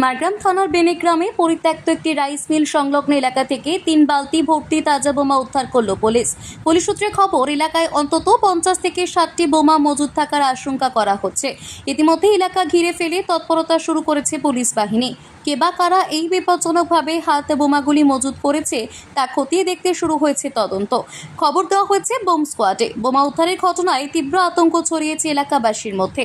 মারগ্রাম থানার বেনেগ্রামে পরিত্যক্ত একটি রাইস মিল সংলগ্ন এলাকা থেকে তিন বালতি ভর্তি তাজা বোমা উদ্ধার করল পুলিশ। পুলিশ সূত্রে খবর, এলাকায় অন্তত পঞ্চাশ থেকে ষাটটি বোমা মজুদ থাকার আশঙ্কা করা হচ্ছে। ইতিমধ্যে এলাকা ঘিরে ফেলে তৎপরতা শুরু করেছে পুলিশ বাহিনী। কে বা কারা এই বিপজ্জনকভাবে হাত বোমাগুলি মজুদ করেছে, তা খতিয়ে দেখতে শুরু হয়েছে তদন্ত। খবর দেওয়া হয়েছে বোম স্কোয়াডে। বোমা উদ্ধারের ঘটনায় তীব্র আতঙ্ক ছড়িয়েছে এলাকাবাসীর মধ্যে।